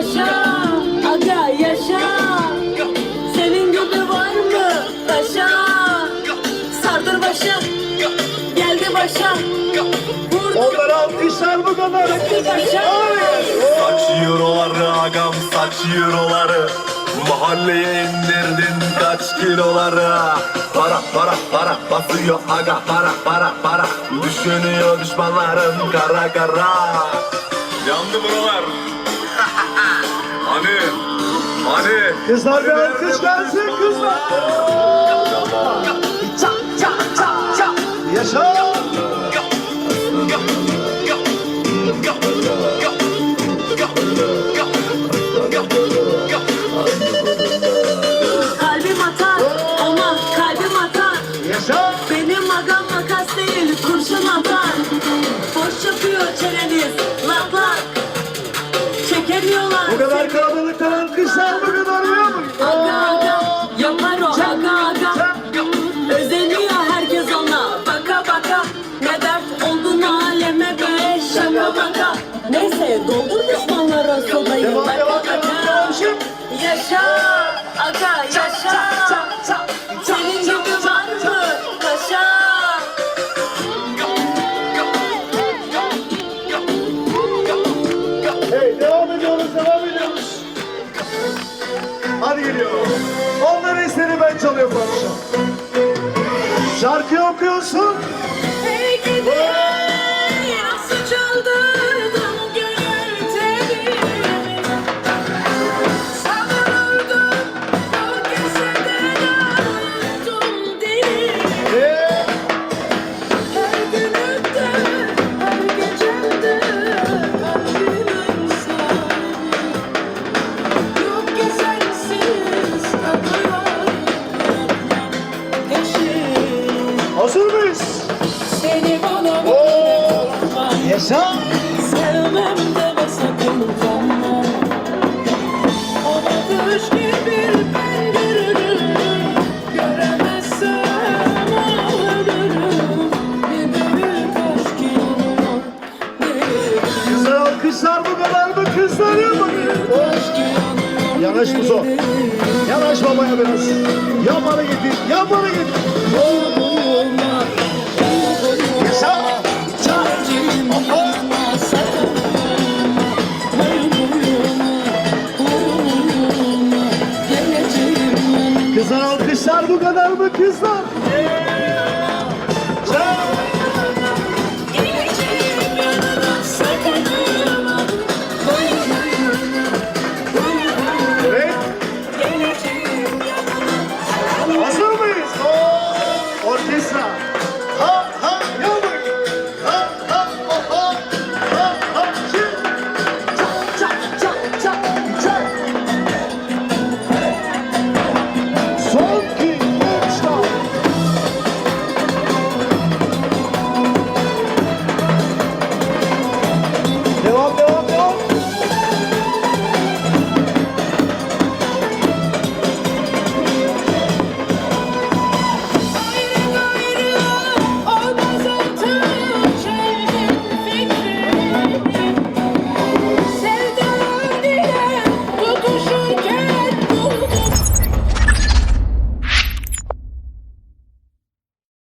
yaşa Aga yaşa. Senin gibi var mı? Taşa Sardır başa. Geldi başa. Onları alkışlar bu kadar. Saç euroları agam saç euroları Mahalleye indirdin kaç kiloları? Para para para basıyor aga para para para. Düşünüyor düşmanların kara kara. Yandı buralar. Hani Hani Kızlar bir alkış gelsin kızlar. Çak çak çak çak. Yaşa. Kalbim atar ama kalbim atar. Yaşa. Benim agam makas değil kurşun atar. Boş yapıyor çeneniz musun? Aga aga yapar o aga aga. Özeniyor herkes ona baka baka. Ne dert oldun aleme be şaka baka. Neyse doldur düşmanlara sodayı Devam baka devam devam baka. devam şimdi. Yaşa aga yaşa. Senin gibi geliyor. Onların eseri ben çalıyorum bu akşam. Şarkı okuyorsun. Hazır mıyız? Seni bana Oo, yaşa. Sevmem deme sakın kanma Ama kış gibi ben görürüm Göremezsem ölürüm Bir büyük aşk yanıyor Bir Güzel alkışlar bu kadar mı kızlar ya yanıyor Yanaş Muzo. Yanaş babaya biraz. Yan bana getir. Yan bana getir. Boyuma, alkışlar bu kadar mı kızlar? Evet. Hazır mıyız? Oo, Orkestra.